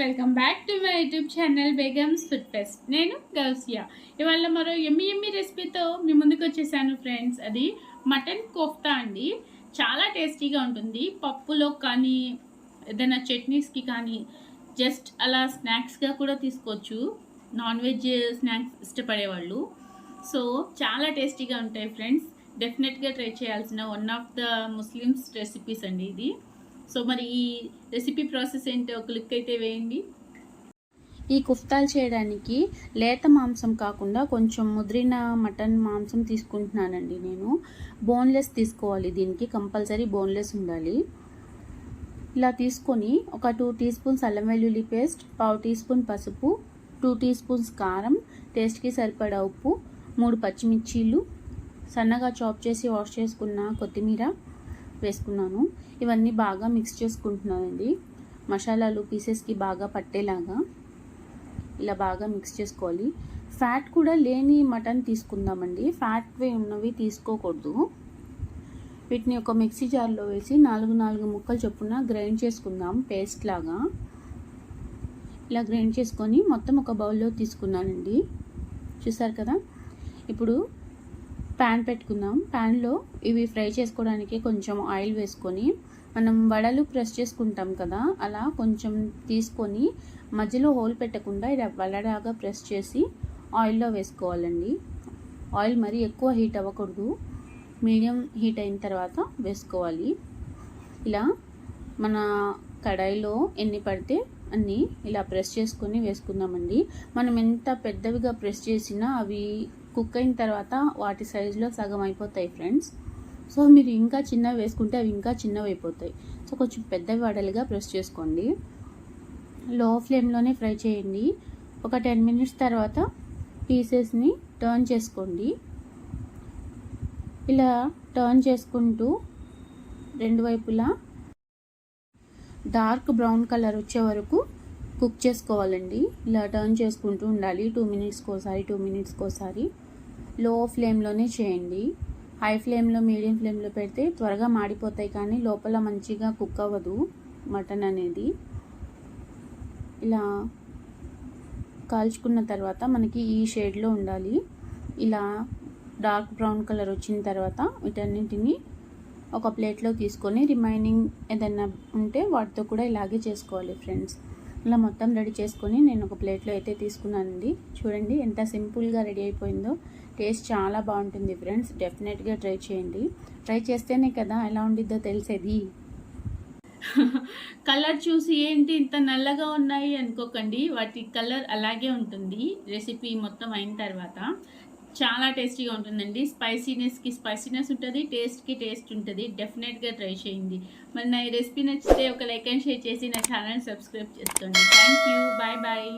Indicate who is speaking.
Speaker 1: Welcome back to my YouTube channel Begums food fest. నేను గౌసియా. ఇవాళ మరో ఎమ్మి ఎమ్మి రెసిపీతో మీ ముందుకు వచ్చేసాను ఫ్రెండ్స్ అది మటన్ కోఫ్తా అండి. చాలా టేస్టీగా ఉంటుంది. పప్పులో కానీ ఏదైనా చట్నీస్కి కానీ జస్ట్ అలా స్నాక్స్గా కూడా తీసుకోవచ్చు. నాన్ వెజ్ స్నాక్స్ ఇష్టపడేవాళ్ళు. సో చాలా టేస్టీగా ఉంటాయి ఫ్రెండ్స్ డెఫినెట్గా ట్రై చేయాల్సిన one of the Muslims recipes అండి ఇది. సో మరి ఈ రెసిపీ ప్రాసెస్ ఏంటో క్లిక్ అయితే వేయండి. ఈ కుఫ్తాలు చేయడానికి లేత మాంసం కాకుండా కొంచెం ముద్రిన మటన్ మాంసం తీసుకుంటున్నానండి నేను. బోన్లెస్ తీసుకోవాలి దీనికి కంపల్సరీ బోన్లెస్ ఉండాలి. ఇలా తీసుకొని ఒక టూ టీ స్పూన్స్ అల్లం వెల్లుల్లి పేస్ట్ పావు టీ స్పూన్ పసుపు టూ టీ స్పూన్స్ కారం టేస్ట్కి సరిపడా ఉప్పు మూడు పచ్చిమిర్చీలు సన్నగా చాప్ చేసి వాష్ చేసుకున్న కొత్తిమీర వేసుకున్నాను. ఇవన్నీ బాగా మిక్స్ చేసుకుంటున్నానండి. మసాలాలు పీసెస్కి బాగా పట్టేలాగా ఇలా బాగా మిక్స్ చేసుకోవాలి. ఫ్యాట్ కూడా లేని మటన్ తీసుకుందామండి. ఫ్యాట్ వే ఉన్నవి తీసుకోకూడదు. వీటిని ఒక మిక్సీ జార్లో వేసి నాలుగు నాలుగు ముక్కలు చొప్పున గ్రైండ్ చేసుకుందాం పేస్ట్ లాగా. ఇలా గ్రైండ్ చేసుకొని మొత్తం ఒక బౌల్లో తీసుకున్నానండి. చూసారు కదా? ఇప్పుడు ప్యాన్ పెట్టుకుందాం. ప్యాన్లో ఇవి ఫ్రై చేసుకోవడానికి కొంచెం ఆయిల్ వేసుకొని మనం వడలు ప్రెస్ చేసుకుంటాం కదా అలా కొంచెం తీసుకొని మధ్యలో హోల్ పెట్టకుండా ఇలా వడలాగా ప్రెస్ చేసి ఆయిల్లో వేసుకోవాలండి. ఆయిల్ మరీ ఎక్కువ హీట్ అవ్వకూడదు. మీడియం హీట్ అయిన తర్వాత వేసుకోవాలి. ఇలా మన కడాయిలో ఎన్ని పడితే అన్నీ ఇలా ప్రెస్ చేసుకొని వేసుకుందామండి. మనం ఎంత పెద్దవిగా ప్రెస్ చేసినా అవి కుక్ అయిన తర్వాత వాటి సైజులో సగం అయిపోతాయి ఫ్రెండ్స్. సో మీరు ఇంకా చిన్నవి వేసుకుంటే అవి ఇంకా చిన్నవి అయిపోతాయి. సో కొంచెం పెద్దవి వడలుగా ప్రెస్ చేసుకోండి. లో ఫ్లేమ్లోనే ఫ్రై చేయండి. ఒక టెన్ మినిట్స్ తర్వాత పీసెస్ని టర్న్ చేసుకోండి. ఇలా టర్న్ చేసుకుంటూ రెండు వైపులా డార్క్ బ్రౌన్ కలర్ వచ్చే వరకు కుక్ చేసుకోవాలండి. ఇలా టర్న్ చేసుకుంటూ ఉండాలి. టూ మినిట్స్కి ఒకసారి టూ మినిట్స్కి ఒకసారి. లో ఫ్లేమ్లోనే చేయండి. హై ఫ్లేమ్లో మీడియం ఫ్లేమ్లో పెడితే త్వరగా మాడిపోతాయి కానీ లోపల మంచిగా కుక్ అవ్వదు మటన్ అనేది. ఇలా కాల్చుకున్న తర్వాత మనకి ఈ షేడ్లో ఉండాలి. ఇలా డార్క్ బ్రౌన్ కలర్ వచ్చిన తర్వాత వీటన్నింటిని ఒక ప్లేట్లో తీసుకొని రిమైనింగ్ ఏదైనా ఉంటే వాటితో కూడా ఇలాగే చేసుకోవాలి ఫ్రెండ్స్. ఇలా మొత్తం రెడీ చేసుకొని నేను ఒక ప్లేట్లో అయితే తీసుకున్నానండి. చూడండి ఎంత సింపుల్గా రెడీ అయిపోయిందో. టేస్ట్ చాలా బాగుంటుంది ఫ్రెండ్స్. డెఫినెట్గా ట్రై చేయండి. ట్రై చేస్తేనే కదా ఎలా ఉండిద్దో తెలిసేది. కలర్ చూసి ఏంటి ఇంత నల్లగా ఉన్నాయి అనుకోకండి. వాటి కలర్ అలాగే ఉంటుంది. రెసిపీ మొత్తం అయిన తర్వాత చాలా టేస్టీగా ఉంటుందండి. స్పైసీనెస్కి స్పైసీనెస్ ఉంటుంది టేస్ట్కి టేస్ట్ ఉంటుంది. డెఫినెట్గా ట్రై చేయండి. మరి నా ఈ రెసిపీ నచ్చితే ఒక లైక్ అండ్ షేర్ చేసి నా ఛానల్ సబ్స్క్రైబ్ చేసుకోండి. Thank you bye bye